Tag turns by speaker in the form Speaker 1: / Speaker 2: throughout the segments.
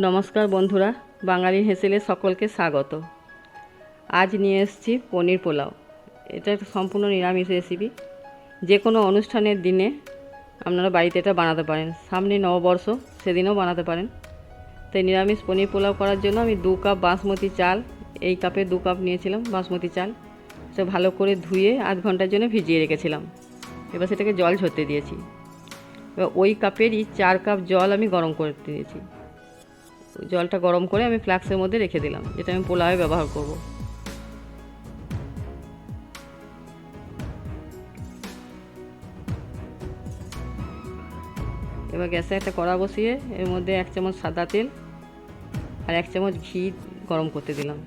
Speaker 1: নমস্কার বন্ধুরা, বাঙালি হেসেলে সকলকে স্বাগত। আজ নিয়ে এসেছি পনির পোলাও। এটা একটা সম্পূর্ণ নিরামিষ রেসিপি যে কোনো অনুষ্ঠানের দিনে আপনারা বাড়িতে এটা বানাতে পারেন। সামনে নববর্ষ, সেদিনও বানাতে পারেন। তাই নিরামিষ পনির পোলাও করার জন্য আমি দু কাপ বাসমতি চাল, এই কাপে দু কাপ নিয়েছিলাম বাসমতি চাল। সেটা ভালো করে ধুয়ে আধ ঘণ্টার জন্য ভিজিয়ে রেখেছিলাম। এবার সেটাকে জল ঝরতে দিয়েছি। এবার ওই কাপেরই চার কাপ জল আমি গরম করে দিয়েছি। জলটা গরম করে আমি ফ্লাক্সের মধ্যে রেখে দিলাম, যেটা আমি পোলাওয়ে ব্যবহার করব। এবার গ্যাসে একটা কড়া বসিয়ে এর মধ্যে এক চামচ সাদা তেল আর এক চামচ ঘি গরম করতে দিলাম।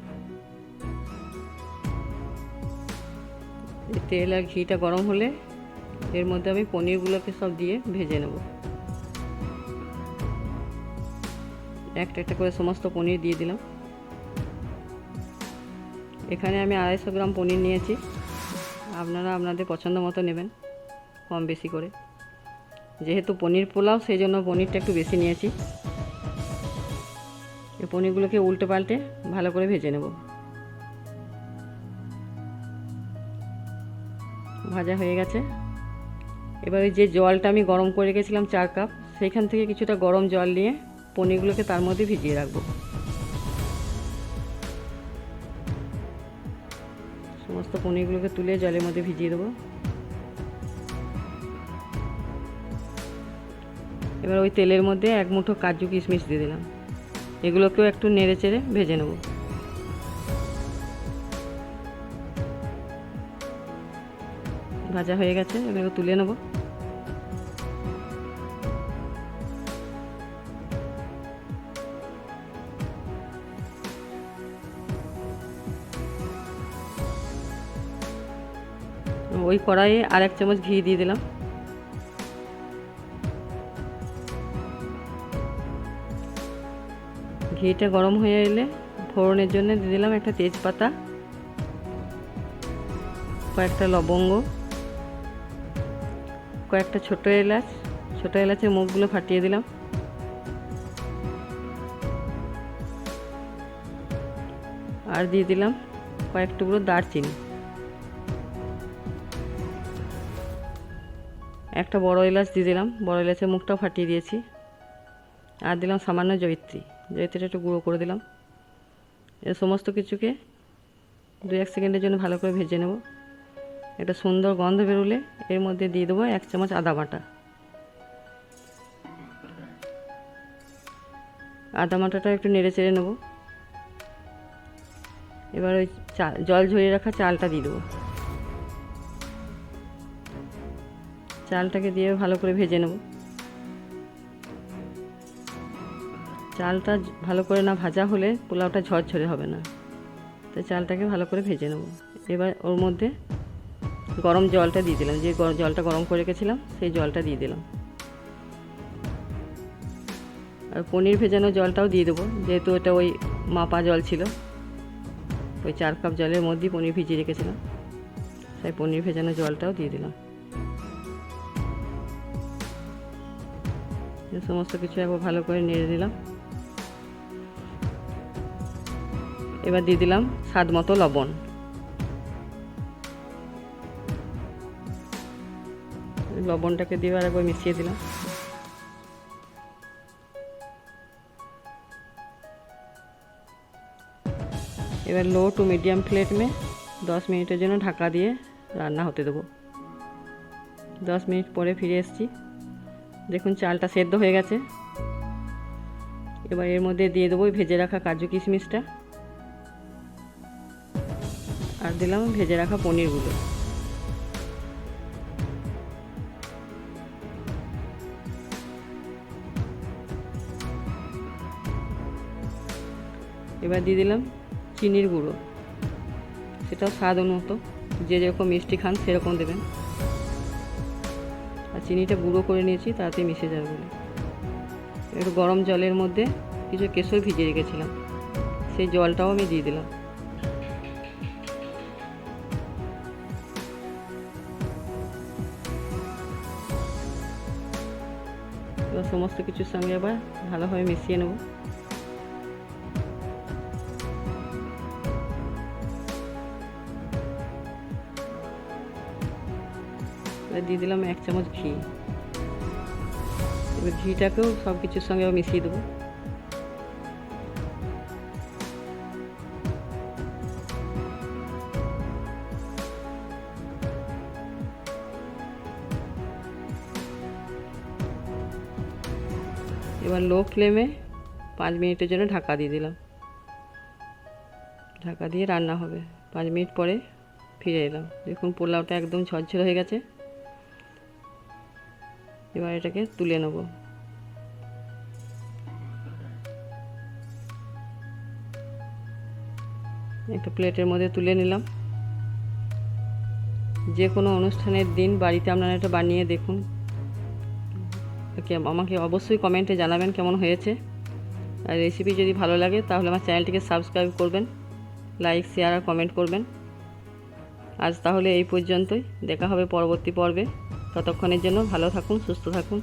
Speaker 1: তেল আর ঘিটা গরম হলে এর মধ্যে আমি পনিরগুলোকে সব দিয়ে ভেজে নেব। একটা একটা করে সমস্ত পনির দিয়ে দিলাম। এখানে আমি আড়াইশো গ্রাম পনির নিয়েছি। আপনারা আপনাদের পছন্দ মতো নেবেন, কম বেশি করে। যেহেতু পনির পোলাও, সেই জন্য পনিরটা একটু বেশি নিয়েছি। এই পনিরগুলোকে উল্টে পাল্টে ভালো করে ভেজে নেব। ভাজা হয়ে গেছে। এবার যে জলটা আমি গরম করে রেখেছিলাম চার কাপ, সেইখান থেকে কিছুটা গরম জল নিয়ে পনিরগুলোকে তার মধ্যে ভিজিয়ে রাখব। সমস্ত পনিরগুলোকে তুলে জলের মধ্যে ভিজিয়ে দেবো। এবার ওই তেলের মধ্যে এক মুঠো কাজু কিশমিশ দিয়ে দিলাম। এগুলোকেও একটু নেড়ে চেড়ে ভেজে নেব। ভাজা হয়ে গেছে এগুলো তুলে নেব। ওই কড়াইয়ে আর এক চামচ ঘি দিয়ে দিলাম। ঘিটা গরম হয়ে এলে ফোড়নের জন্য দিয়ে দিলাম একটা তেজপাতা, কয়েকটা লবঙ্গ, কয়েকটা ছোট এলাচ, ছোটো এলাচের মুখগুলো ফাটিয়ে দিলাম। আর দিয়ে দিলাম কয়েক টুকরো দারচিনি। একটা বড় এলাচ দিয়ে দিলাম। বড় এলাচের মুখটাও ফাটিয়ে দিয়েছি। আর দিলাম সামান্য জয়িত্রী। জয়িত্রীটা একটু গুঁড়ো করে দিলাম। এ সমস্ত কিছুকে দু এক সেকেন্ডের জন্য ভালো করে ভেজে নেব। একটা সুন্দর গন্ধ বেরোলে এর মধ্যে দিয়ে দেবো এক চামচ আদা বাটা। আদা বাটাটা একটু নেড়ে চেড়ে নেব। এবার ওই চাল জল ঝরিয়ে রাখা চালটা দিয়ে দেবো। চালটাকে দিয়ে ভালো করে ভেজে নেব। চালটা ভালো করে না ভাজা হলে পোলাওটা ঝরঝরে হবে না। তো চালটাকে ভালো করে ভেজে নেব। এবার ওর মধ্যে গরম জলটা দিয়ে দিলাম। যে জলটা গরম করে রেখেছিলাম, সেই জলটা দিয়ে দিলাম। আর পনির ভেজানো জলটাও দিয়ে দেবো। যেহেতু এটা ওই মাপা জল ছিল, ওই চার কাপ জলের মধ্যেই পনির ভিজিয়ে রেখেছিলাম। তাই পনির ভেজানো জলটাও দিয়ে দিলাম। সমস্ত কিছু একবার ভালো করে নেড়ে দিলাম এবার দিয়ে দিলাম স্বাদ মতো লবণ। লবণটাকে দিয়ে আর একবার মিশিয়ে দিলাম। এবার লো টু মিডিয়াম ফ্লেমে দশ মিনিটের জন্য ঢাকা দিয়ে রান্না হতে দেবো। দশ মিনিট পরে ফিরে এসেছি। দেখুন চালটা সেদ্ধ হয়ে গেছে। এবার এর মধ্যে দিয়ে দেবো ভেজে রাখা কাজু কিশমিশটা। আর দিলাম ভেজে রাখা পনিরগুলো। এবার দিয়ে দিলাম চিনির গুঁড়ো। সেটাও স্বাদ অনুমত যে যেরকম মিষ্টি খান সেরকম দেবেন। চিনিটা গুঁড়ো করে নিয়েছি, তাতে মিশে যাবে বলে। একটু গরম জলের মধ্যে কিছু কেশর ভিজিয়ে রেখেছিলাম। সেই জলটাও আমি দিয়ে দিলাম। সমস্ত কিছুর সঙ্গে আবার ভালোভাবে মিশিয়ে নেব। দিয়ে দিলাম এক চামচ ঘি। এবার ঘিটাকেও সব কিছুর সঙ্গে মিশিয়ে দেবো। এবার লো ফ্লেমে পাঁচ মিনিটের জন্য ঢাকা দিয়ে দিলাম। ঢাকা দিয়ে রান্না হবে। পাঁচ মিনিট পরে ফিরে এলাম। দেখুন পোলাওটা একদম ঝরঝরে হয়ে গেছে। এবার এটাকে তুলে নেব। একটা প্লেটের মধ্যে তুলে নিলাম। যে কোনো অনুষ্ঠানের দিন বাড়িতে আপনারা এটা বানিয়ে দেখুন। আমাকে অবশ্যই কমেন্টে জানাবেন কেমন হয়েছে। আর রেসিপি যদি ভালো লাগে, তাহলে আমার চ্যানেলটিকে সাবস্ক্রাইব করবেন লাইক শেয়ার আর কমেন্ট করবেন। আজ তাহলে এই পর্যন্তই। দেখা হবে পরবর্তী পর্বে। ততক্ষণের জন্য ভালো থাকুন সুস্থ থাকুন।